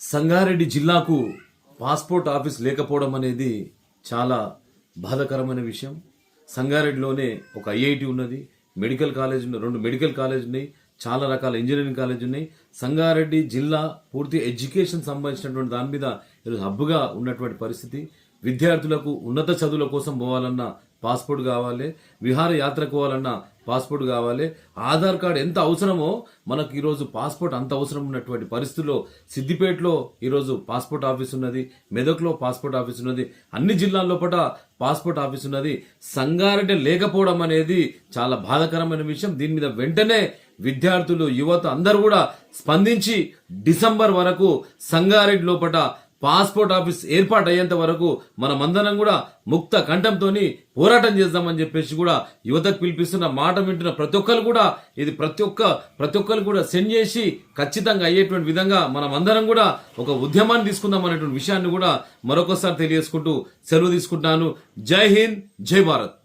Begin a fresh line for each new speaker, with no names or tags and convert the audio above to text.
సంగారెడ్డి జిల్లాకు passport office లేకపోవడం అనేది చాలా బాధాకరమైన విషయం. సంగారెడ్డిలోనే ఒక ఐఐటి ఉన్నది మెడికల్ కాలేజ్ ఉన్న రెండు మెడికల్ కాలేజ్ ఉన్నాయి చాలా రకాల ఇంజనీరింగ్ కాలేజ్ ఉన్నాయి. సంగారెడ్డి జిల్లా పూర్తి ఎడ్యుకేషన్ సంబంధించినటువంటి దాని మీద ఈరోజు హబ్బుగా ఉన్నటువంటి పరిస్థితి. విద్యార్థులకు ఉన్నత చదువుల కోసం పోవాలన్నా పాస్పోర్ట్ కావాలి విహార యాత్రకు పోవాలన్నా పాస్పోర్ట్ కావాలి. ఆధార్ కార్డు ఎంత అవసరమో మనకు ఈరోజు పాస్పోర్ట్ అంత అవసరం ఉన్నటువంటి పరిస్థితుల్లో సిద్దిపేటలో ఈరోజు పాస్పోర్ట్ ఆఫీస్ ఉన్నది మెదక్లో పాస్పోర్ట్ ఆఫీస్ ఉన్నది అన్ని జిల్లాల్లో పట పాస్పోర్ట్ ఆఫీస్ ఉన్నది. సంగారెడ్డి లేకపోవడం అనేది చాలా బాధాకరమైన విషయం. దీని మీద వెంటనే విద్యార్థులు యువత అందరూ కూడా స్పందించి డిసెంబర్ వరకు సంగారెడ్డి లోపట పాస్పోర్ట్ ఆఫీస్ ఏర్పాటు అయ్యేంత వరకు మనమందరం కూడా ముక్త కంఠంతో పోరాటం చేద్దామని చెప్పేసి కూడా యువతకు పిలిపిస్తున్న మాట వింటున్న ప్రతి ఒక్కరు కూడా ఇది ప్రతి ఒక్క ప్రతి ఒక్కరు కూడా సెండ్ చేసి ఖచ్చితంగా అయ్యేటువంటి విధంగా మనం అందరం కూడా ఒక ఉద్యమాన్ని తీసుకుందాం అనేటువంటి విషయాన్ని కూడా మరొకసారి తెలియజేసుకుంటూ సెలవు తీసుకుంటున్నాను. జై హింద్ జై భారత్.